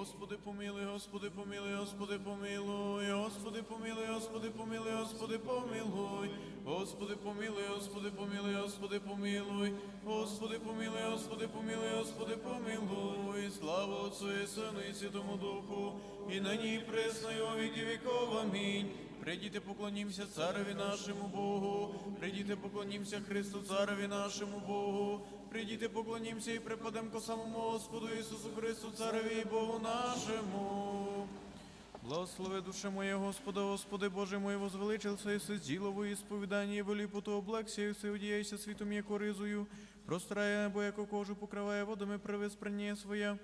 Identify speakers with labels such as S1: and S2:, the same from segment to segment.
S1: Господи помилуй, Господи помилуй, Господи помилуй, Господи помилуй, Господи помилуй, Господи помилуй, Господи помилуй, Господи помилуй, Господи помилуй, Господи помилуй, Господи помилуй, Господи помилуй, слава Отцу і Сину і Святому Духу, і нині і присно, і во віки віков. Амінь. Прийдіте, поклонімся цареві нашому Богу, прийдіте, поклонімся Христу, цареві нашому Богу, прийдіте, поклонімся і припадемо ко самому Господу Ісусу Христу, цареві і Богу нашому. Благослови душе моє, Господа, Господи, Боже мой, возвеличился Иисус ділову і сповідання і велипоту облексія, і все одіяйся світом, яко ризою, прострає небо, яко кожу покриває водами, привис прийняє своє.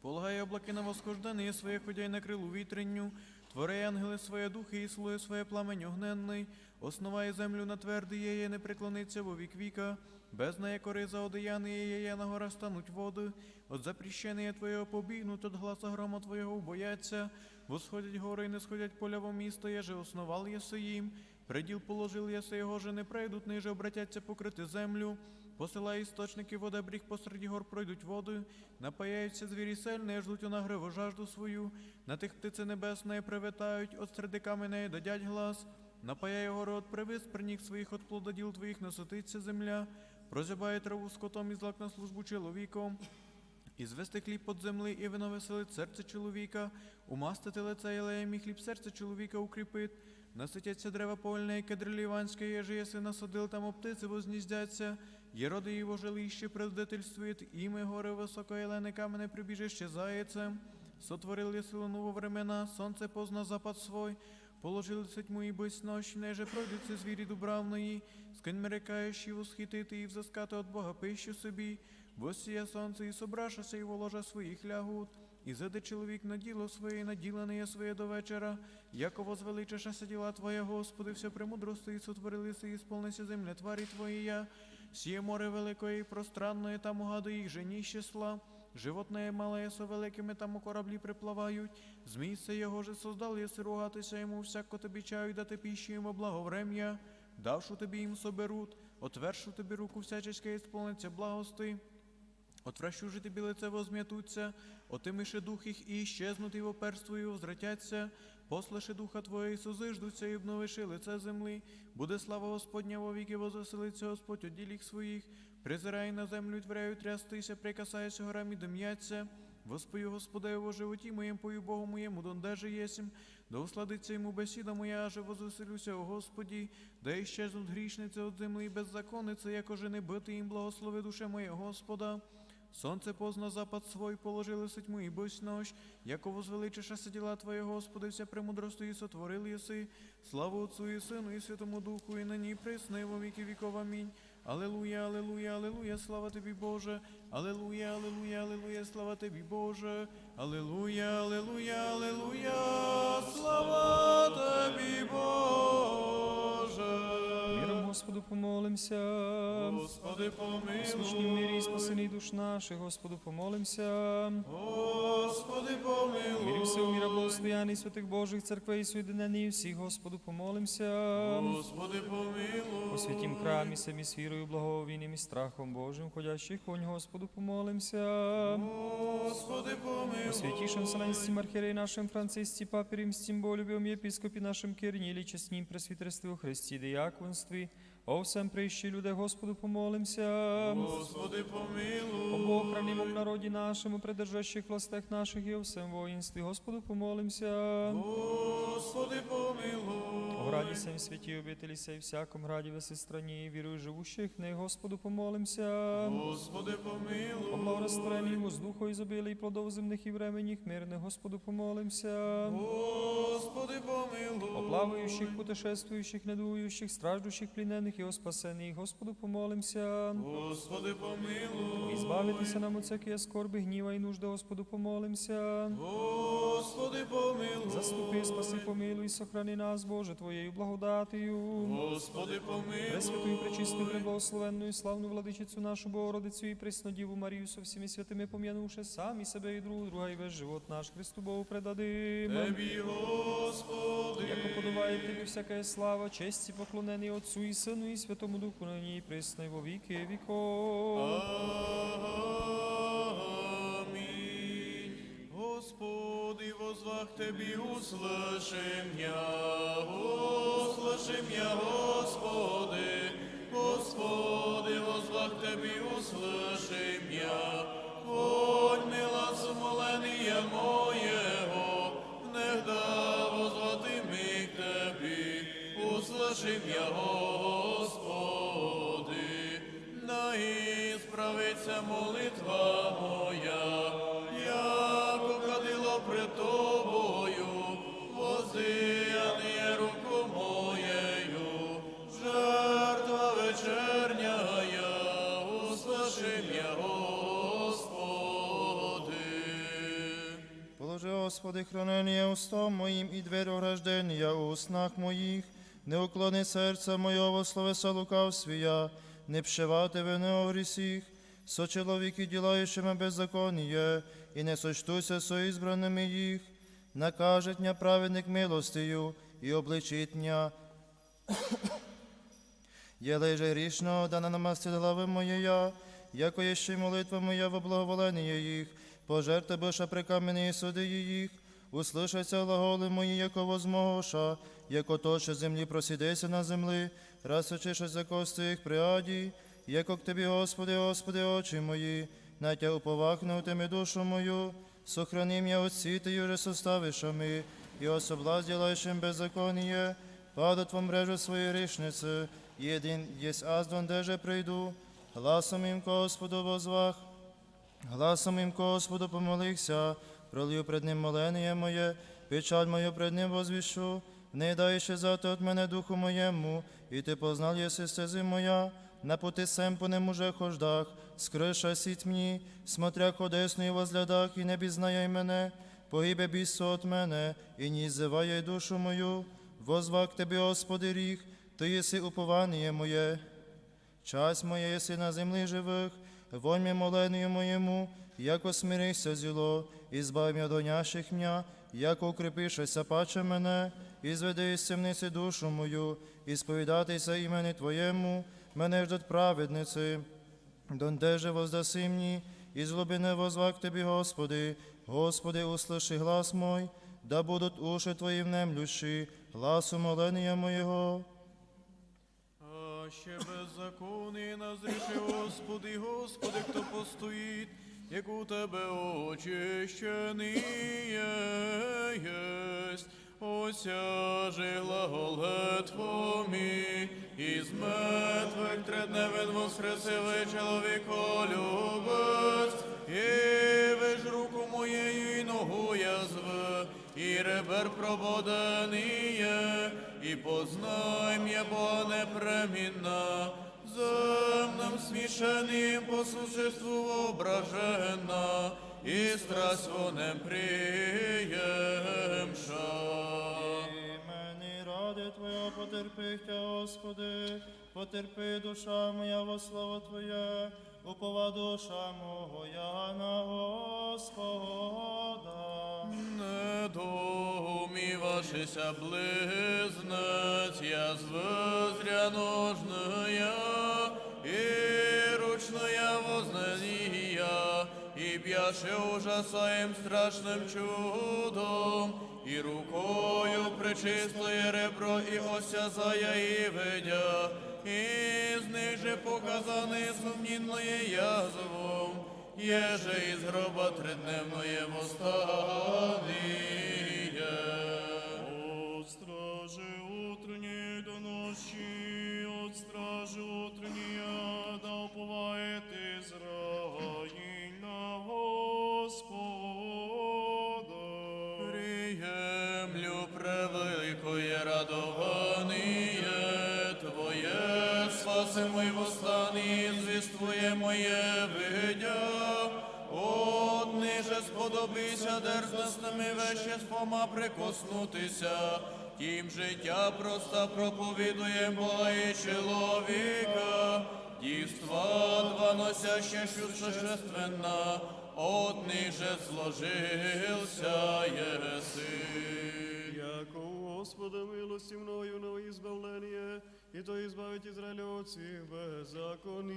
S1: Полагає облаки на восхождення своє, ходяй на крилу вітренню, твори ангели своє духи і слує своє пламень огненний, основає землю на твердий є, не преклониться во вік віка, без неї кориза одеяни є, на гора стануть води, от запрещення Твоєго побігнуть, от гласа грома Твоєго убояться, восходять гори і не сходять поля во місто, еже основал єси їм, приділ положил єси його, же не прийдуть, ниже обратяться покрити землю, Посилає істочники вода, бріг посеред гор пройдуть воду, напаяються звірі сильні, ждуть у нагриву жажду свою, на тих птиці небесної привітають, от серди каменей дадять глас, напаяє гори от привис, приніг своїх от плододіл твоїх насититься земля, прозябає траву скотом і злак на службу чоловіком. І звести хліб под земли, і вино веселить серце чоловіка, умастити лице єлеєм, і хліб серце чоловіка укріпить. Наситяться дерева польне, і кедри ліванське, єже єси насадил, там оптиці возніздяться, є роди його жилище предводительствует, іме горе високо, єлене камене прибіжище заяцем. Сотворил єси луну во времена, сонце позна запад свой, Положили тьму і ночь, неже пройдуться звірі дубравної, скинь мерекаєш і восхитити і взискати от Бога пищу собі, восія сонце і собрашася і воложа своїх лягут, і заде чоловік на діло своє, наділене є своє до вечора, яко возвеличишася діла Твоя, Господи, все премудрости і сотворилися, і сповнися земля тварі Твоїя, сіє море великое і пространное, там угаду їх жені числа, Животне мале со великими там у кораблі приплавають, з місця його же создал єси ругатися йому, всяко тобі чаю дати пищу йому благоврем'я, давшу тобі їм соберут, отвершу тобі руку всячеske ісполниться благости. Отвращу же тобі лице возм'ятуться, отимише дух їх і щезнуть і оперству і возвратяться, послаши духа Твоє і созиждуться, і обновиши лице земли, буде слава Господня во віки, возвеселиться Господь от діліх своїх, призирай на землю, і творяю трястися, прикасайся горам і дим'яться, Воспою Господеву во животі моєм, пою Богу моєму, донде же єсім, да усладиться йому бесіда моя, аже возвеселюся, о Господі, да іщезнуть грішниці от земли і беззаконниці, як уже не бити їм, благослови душе моє Господа. Сонце позна запад свой, положили тьму і бось нощ, яко возвеличишася діла Твоє, Господи, вся премудростю і сотворил єси. Славу Отцу і Сину, і Святому Духу, і нині і присно, во віки віков. Амінь. Алелуя, алелуя, алелуя, слава тобі, Боже. Алелуя, алелуя, алелуя, слава тобі, Боже. Алелуя, алелуя, алелуя, слава тобі, Боже.
S2: Господу помолимся.
S1: Господи,
S2: Слушні в мирі і
S1: помилуй.
S2: спасений душ наших, Господу помолимся.
S1: Господи, помилуй.
S2: Мирі у міра благостояння святих Божих церквей і соєдинені всіх, Господу помолимся.
S1: Господи, помилуй.
S2: У святім храмі самі з вірою, благовінням і страхом Божим, ходящих вонь, Господу помолимся.
S1: Господи, помилуй.
S2: У святішем Вселенстім архірей нашим Францисці, папі Римстім, болюбім єпископі нашим Кирнілі, чеснім пресвітерстві у Христі, дияконстві, о всем прищі люди, Господу помолимся.
S1: Господи, помилуй.
S2: О Бог, хранимом народі нашому, придержащих властях наших і о всем воїнстві, Господу помолимся.
S1: Господи, помилуй.
S2: О граді сем святі обителі сей всяком граді веси страні, вірую живущих, не Господу помолимся.
S1: Господи,
S2: О
S1: помилуй.
S2: благорастворенні воздуху ізобілі і плодов земних і временних мирних, Господу помолимся.
S1: Господи, помилуй.
S2: О плаваючих, путешествуючих, недуючих, страждущих, плінених і о спасених, Господу помолимся.
S1: Господи, помилуй.
S2: І збавитися нам от всякої скорби, гніва і нужди, Господу помолимся.
S1: Господи, помилуй.
S2: Заступи, спаси, помилуй, сохрани нас, Боже, Твоєю благодатію.
S1: Господи, помилуй.
S2: Пресвятую, пречисту, преблагословенную, славну владичицю нашу Богородицю і преснодіву Марію со всіми святими пом'янувши самі себе і друг друга, і весь живот наш Христу Богу предадим.
S1: Тебі, Господи.
S2: Яко подобає тобі всяка слава, честь і поклонений Отцу і Сину і Святому Духу, на ній присне во віки віков.
S1: Амінь. Господи, возвах Тебі, услышим я, я, Господи, Господи, возвах тобі, услышим я, мила сумолення моєго, не вдав возвати ми к Тебі, я, Господи, молитва моя, яко кадило пред Тобою, воздияніє руку моєю, жертва вечерняя, услыши меня, Господи.
S3: Положи, Господи, хранення устом моїм і двері ограждення у снах моїх, не уклони серця моєго словеса лукавствія, не пшивати вини о грісіх, со чоловіки, ділаючими беззаконіє, і не сочтуся со ізбраними їх, накажет дня праведник милостию, і обличить дня. Єлей же грішно, да на намастить глави моєя, яко є ще й молитва моя в благоволенні їх, пожерте биша при камені суди їх, услышаться глаголи мої, яко возмоша, яко то, землі просідеться на землі, раз очишаться кости їх приаді, яко к тобі, Господи, Господи, очі мої, на тя уповахнутими душу мою, сохраним я от сіти уже составишами, і особла ділаючим беззаконіє, падать во мрежу своєї грішниці, єдин єсть аз дондеже прийду, гласом їм Господу возвах, гласом їм Господу помолився, пролью пред ним молення моє, печаль мою пред ним возвішу, не дай ще зати от мене духу моєму, і ти познал єси стези моя, на сем по нем уже хождах, скриша сіть мені, смотря ходесно і возглядах, і не бізнає мене, погибе бісо от мене, і не зиває душу мою, возвах Тебе, Господи, ріг, Ти єси уповання моє. Часть моя єси на землі живих, вонь ми молению моєму, яко смирися зіло, і збав мя до няших мня, яко укрепишеся паче мене, і зведи із темниці душу мою, і сповідатися імені Твоєму, мене ждуть праведниці. Дондеже воздаси мені, і з глибини возвак Тобі, Господи, Господи, услыши глас мой, да будуть уші Твої внемлющі, гласу моления моєго.
S1: А ще беззаконний назріши, Господи, Господи, хто постоїть, як у Тебе очищений єсть. Осяжи глаголе Твомі, із мертвих тредневен воскресили чоловіколюбець, і виж руку моєю і ногу язви, і ребер прободеніє, і познай м'я Бога непремінна, земним смішаним по существу ображена, і страсть вонем приємша.
S3: Ради Твоя потерпихтя, Господи, потерпи душа моя во слово Твоє, упова душа моя на Господа.
S1: Не домівашися близнець, я звезря ножная, і ручная вознанія, і б'яше ужасаєм страшним чудом, і рукою причистує ребро, і осязая і ведя, і з них же показаний сумнінное язвом, Еже из гроба тридневное восстание.
S4: От стражи до ночи, от стражи утренней, да на Господа.
S1: Превеликое радование Твое, спаси мой восстание, звествує моє видя. От ниже сподобися дерзностними веществома прикоснутися, тім життя просто проповідує Бога і чоловіка, дівства два носяще существенна, от ниже зложился еси.
S4: Господа милости мною на избавление, и то избавить израильцев беззаконие.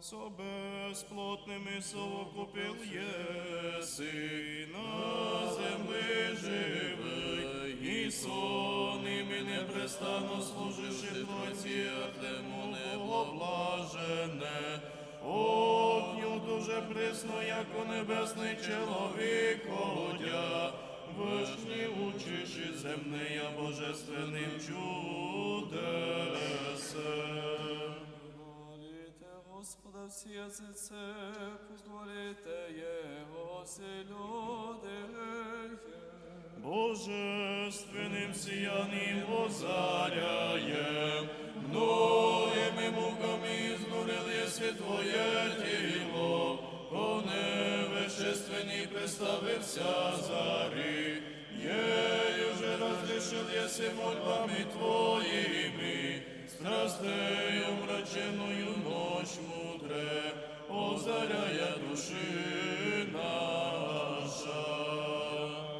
S2: Со безплотними совокупил єс,
S1: єси на землі живий, і сон і непрестанно служиш і Тройці Артему небо блажене. Огню дуже присно, як у небесний чоловік ходя, вишні учиш і земний, а божественним чудесем.
S5: Молите Господа всі язице, позволите Його все люди.
S1: Божественним сиянням озаряє, многими муками знурили Твоє тіло, невещественній представився зарі, єй уже розрішив єси мольбами Твоїми, страстею мраченою ночь мудре, озаряє душі наша.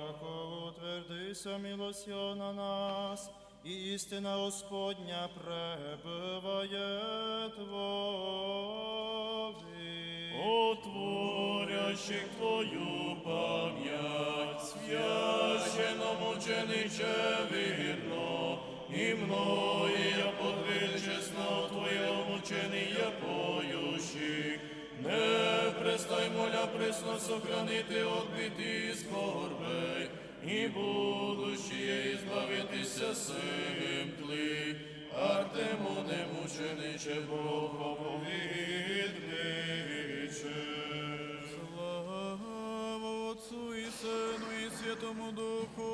S3: Яко утвердися милостью на нас, і істина Господня пребыває Твої.
S1: Отворящих Твою пам'ять, священно мучениче вірно, і мною я подвиг чесно Твоє мучений я поющих. Не престай, моля, присно сохранити от біди скорби, і будущее избавитися сим тли, Артему не мучениче Боговідниче. Слава Отцу і Сину і Святому Духу,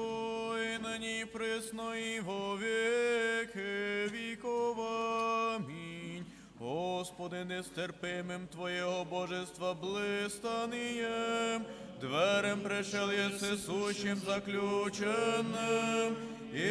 S1: і нині присно і во віки віков. Амінь. Господи, нестерпимим Твоєго божества блистанієм, дверем пришел єси сущим заключеним, і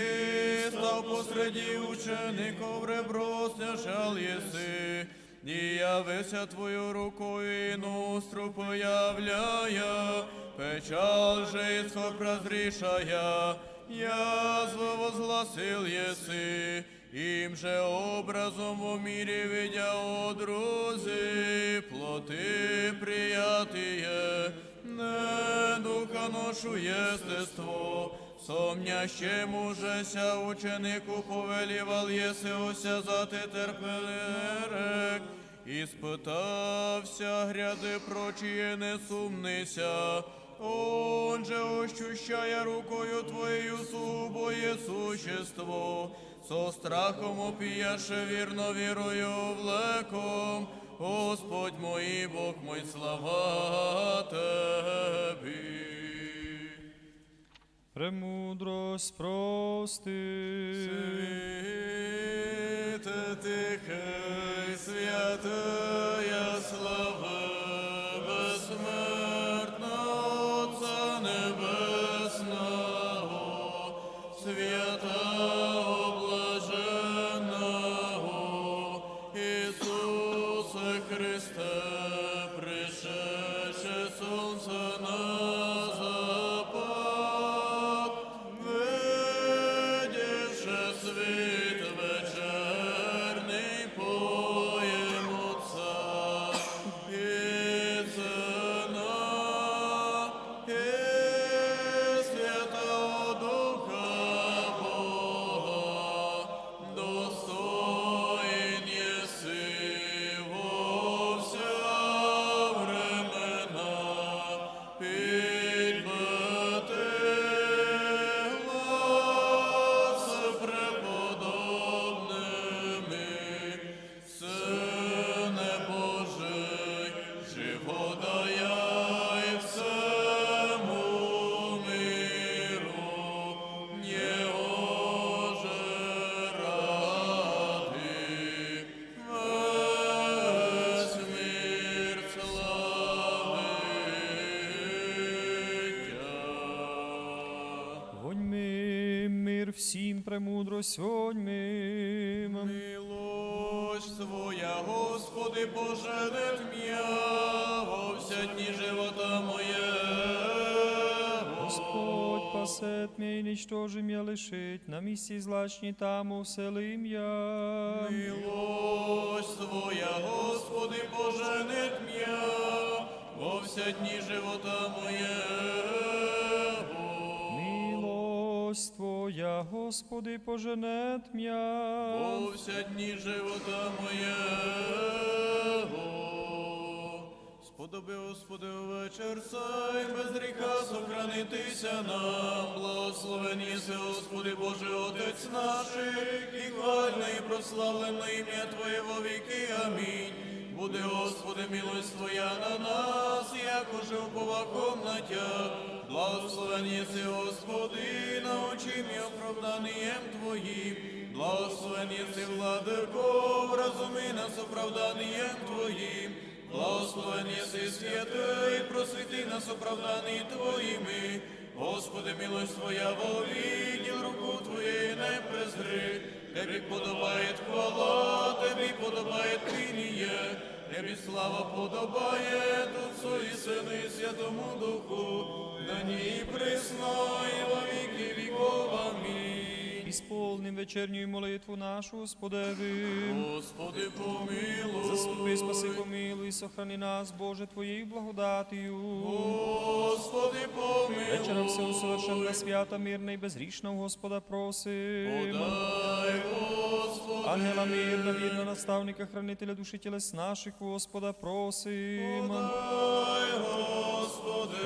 S1: став посреди учеников ребро сняшал єси, і явися Твою рукою і нустру появляя, печаль же исход разрешая, язву возгласил еси, им же образом в мире видя о друзі, плоти приятие, не духа ношу естество, сомнящему жеся ученику повелівал єси осязати терпелерек, Іспитався гряди прочие, не сумнися, он же ощущая рукою Твоєю субоє существо, со страхом опіяше вірно вірою влеком, Господь мой, Бог мой, слава
S2: Премудрость прости.
S1: Світе тихий, святая
S2: премудрость, воньми.
S1: Милость Твоя, Господи, Боже, не тм'я во вся дні живота моєго.
S2: Господь пасет мя і нічтожим я лишить, на місці злачні там уселим я.
S1: Милость Твоя, Господи, Боже, не тм'я во вся дні живота моєго.
S2: Твоя, Господи, поженет м'я.
S1: Во вся дні живота моєго. Сподоби, Господи, увечер сай, без гріха сохранитися нам. Благословен єси, Господи, Боже, Отець наших, і хвальне, і прославлене ім'я Твоє во віки. Амінь. Буде, Господи, милость Твоя на нас, як уже уповаком на Тя. Благословен єси, Господи, научи мій оправданиєм Твоїм. Благословен єси, владико, вразуми нас оправданиєм Твоїм. Благословен єси святий, просвіти нас оправдані Твоїми. Господи, милость Твоя вовіділ руку Твоєї не презри. Тебі подобає хвала, Тебі подобає тиніє, Тебі слава подобає Отцу і Сину і Святому Духу, на ній присно і во віки віков. Амінь.
S2: Ісполним вечерню молитву нашу, Господеви.
S1: Господи, помилуй.
S2: Заступи, спаси, помилуй, сохрани нас, Боже, Твоєю благодатію.
S1: Господи, помилуй.
S2: Вечера всього совершенна, свята, мирна і безгрішна у Господа просим.
S1: Дай, Господи.
S2: Ангела мирна, вірна, наставника, хранителя душі тілес наших, Господа просим.
S1: Дай, Господи.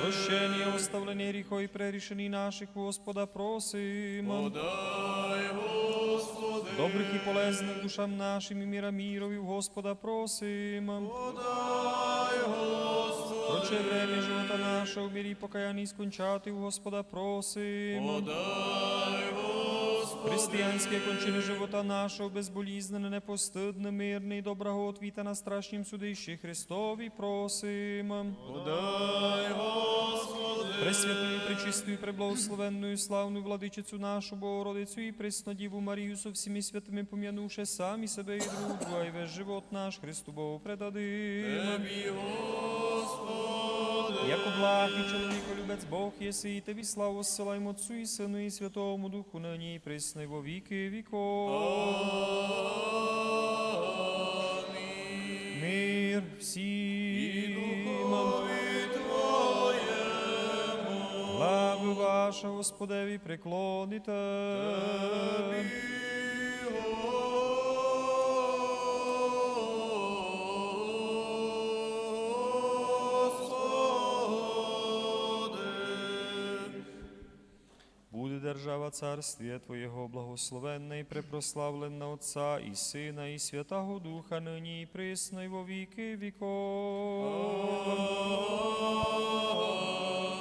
S2: Прощення, оставление гріхов и пререшений наших, Господа просим.
S1: Подай, Господи.
S2: Добрих і полезних душам нашим і мира мирови, Господа просим.
S1: Подай, Господи.
S2: Проче время живота нашего, і покаянні скончати, у Господа просим.
S1: Дай, Господи.
S2: Християнське кончини живота нашого, безболізнене, непостидне, мирне і доброготвіта на страшнім судищі Христові просим.
S1: Дай, Господи.
S2: Пресвятую, пречистую, преблагословенную, славну владичицю нашу Богородицю і преснодіву Марію со всіми святими пом'янувши самі себе і друг друга, і весь живот наш Христу Богу предадим.
S1: Тебі, Господи.
S2: Яко благ і чоловіколюбець Бог єси, і тобі славу зсилаємо Отцу і Сину і Святому Духу, нині і присно, і во віки віков.
S1: Амінь.
S2: Мир всім. Слави ваша, Господеві, приклоните. Буде держава царствія Твоєго благословенна і препрославлена Отця і Сина, і Святого Духа, нині і присно, і во віки віков.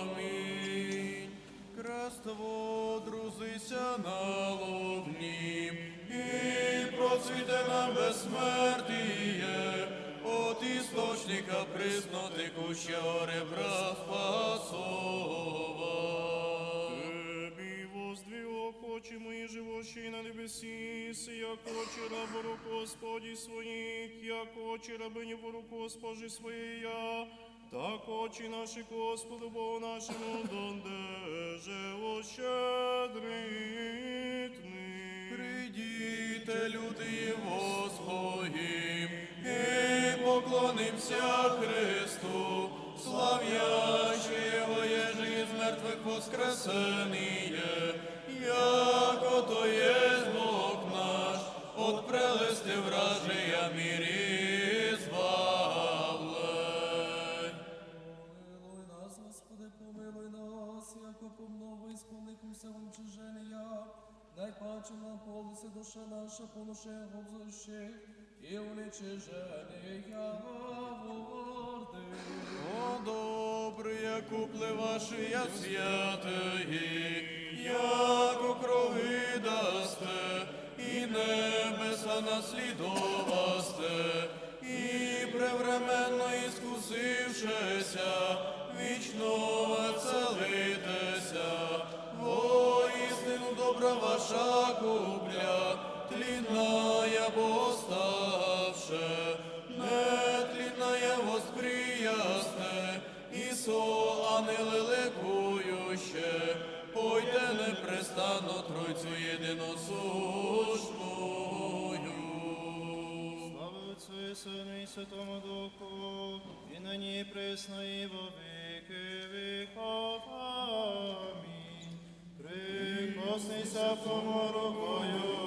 S1: Амінь. Крастово друзися на лобні, і процвіте нам безсмертіє, от істочника присно текущого ребра спасова.
S4: Очі мої живощі на небесі, як очі рабу Господі своїх, як очі рабині по руку Госпожі своєї я, так очі наші Господу Богу нашому, дондеже ощедритни.
S1: Прийдіте, люди Своїм, і поклонимся Христу, славящи Його єжи із мертвих воскресеніє, ото є Бог наш, от прелести вражия мірі збавлень.
S5: Помилуй нас, Господи, помилуй нас, яко помнову ісполникуся вам Дай паче нам полисе душа наша, понуше обзуще, і уничиження ворди.
S1: О, добре, як упле ваші я святої, як у крови дасте, і небеса наслідовасте, і превременно іскусившися, вічно веселитеся, воістину добра ваша купля, тлінна я поставше, нетлінная восприясне, і со ангели ликующе, пойте непрестанно Тройцю єдиносушною.
S4: Слава
S3: Отцу і Сину і Святому Духу, і нині і присно, і во віки віков. Амінь. Прикоснися кому рукою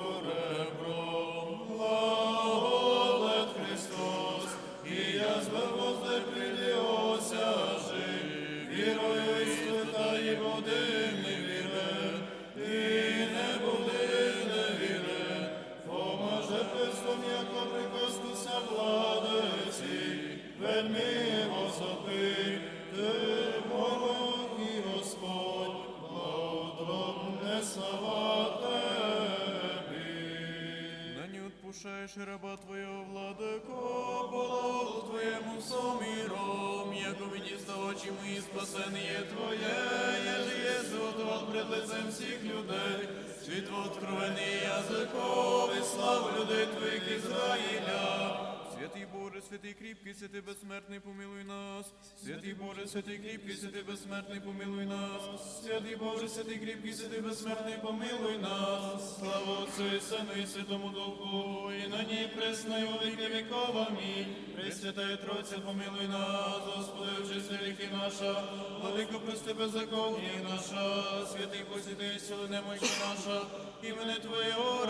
S1: спасение Твое, еже есть готовал пред лицем всіх людей, світло откровений язиков і славу людей Твоїх Ізраїля. Святий Боже, святий кріпкий, святий безсмертний, помилуй нас. Святий Боже, святий кріпкий, святий безсмертний, помилуй нас. Святий Боже, святий кріпкий, святий безсмертний, помилуй нас. Слава Отцю і Сину і Святому Духу, і на ній пресно, і у віки віков. Амінь. Пресвятая Тройця, помилуй нас, Господи, очисти гріхи наша, владико, прости беззаконні наша, святий посіти, сили немощі наша, імени помилуй,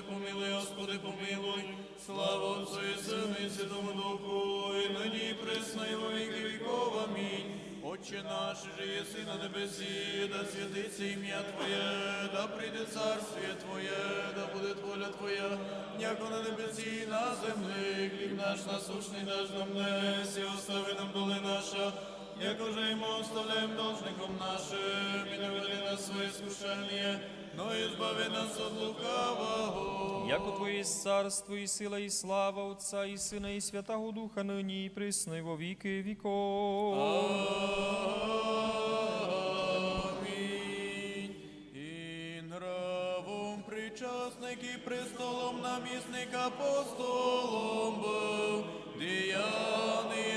S1: Господи, помилуй, Господи, помилуй, слава Отцю і Сину і Святому Духу, і нині і присно, і во віки віков. Амінь. Отче наш, же єси на небесі, да святиться ім'я Твоє, да прийде царствіє Твоє, да буде воля Твоя, яко на небесі і на землі, хліб наш насущний даж нам днес, і остави нам доли наша, як уже йому оставляємо должником нашим, і не веди нас своє скушення, но і збави нас від лукавого.
S2: Яко Твоє царство і сила, і слава Отця, і Сина, і Святого Духа, нині і присно, і во віки віков.
S1: Амінь. І нравом причасник і престолом намісник апостолом був, діяний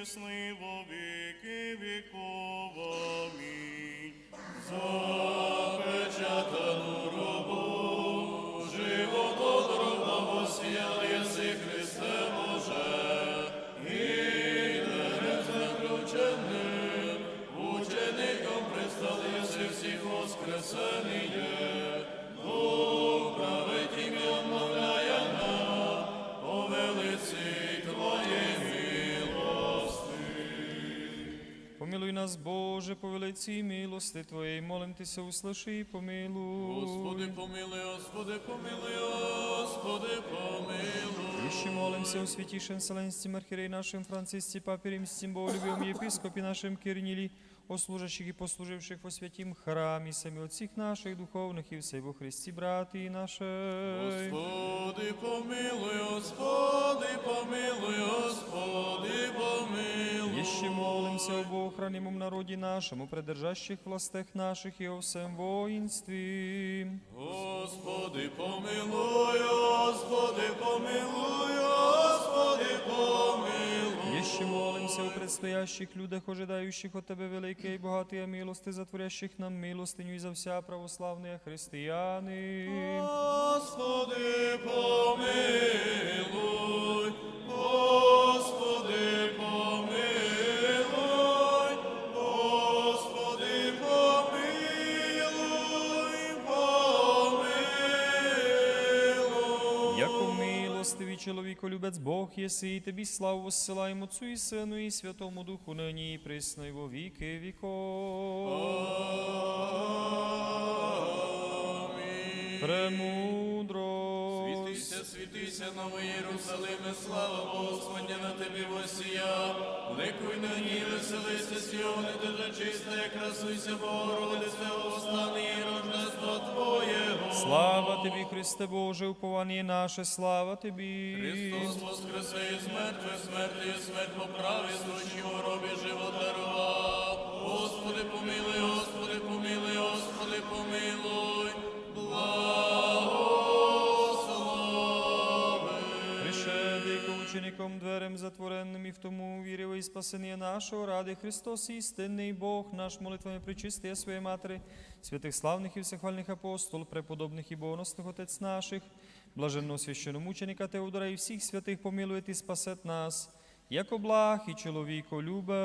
S4: нині
S2: нас, Боже, по велиці милости Твоєї, молим Тися, услиши і помилуй.
S1: Господи, помилуй, Господи, помилуй, Господи, помилуй.
S2: Еще молимся у святішем Вселенском архиерее нашим Франциске, Папе Римским, Боголюбивом єпископі нашим Кирнили, о служащих и послуживших во святім храмі, самі от всіх наших духовних і все во Христі, брати наші.
S1: Господи, помилуй, Господи, помилуй, Господи, помилуй.
S2: Еще молимся об охранимом народе нашему, придержащих властях наших и о всем воинстве.
S1: Господи, помилуй, Господи, помилуй, Господи, помилуй
S2: Еще молимся о предстоящих людях, ожидающих от Тебе великие и богатые милости, затворящих нам милостыню и за вся православные христианы.
S1: Господи, помилуй,
S2: Милостивий чоловіко, любець Бог єси, і тобі славу воссилаємо Отцу і Сину і Святому Духу, нині і присно, і во віки віков.
S1: Амінь.
S2: Премудрость.
S1: Світися, світися, новий Єрусалиме, слава Господня на тобі восія. Ликуй нині, веселися, сьогодні, ти чиста, красуйся, Богородице, остане і царства Твоєго.
S2: Слава Тобі, Христе Боже, уповання наше, слава Тобі.
S1: Христос воскресе із мертвих, смерти і смерть поправи, сущі у гробі живот дарував. Господи, помилуй, Господи, помилуй, Господи, помилуй. Благослови.
S2: Пришедший учеником дверем затворенним і в тому вірив і спасення нашого ради Христос істинний Бог наш молитвами причистия своєї матері, святих славних і всехвальних апостол, преподобних і богоносних отець наших, блаженного священомученика Теодора і всіх святих помилує і спасет нас, як облах і чоловіколюбець.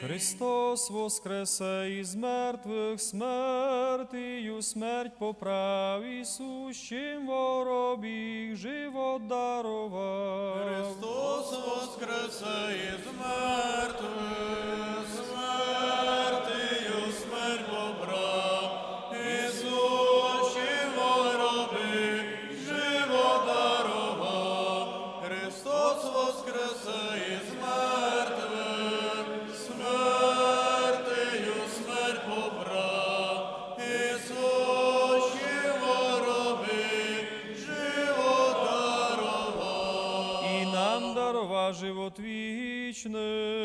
S2: Христос воскресе із мертвих смертію смерть поправ Ісущим сущим воробіг живот дарував.
S1: Христос воскресе із мертвих,
S2: нам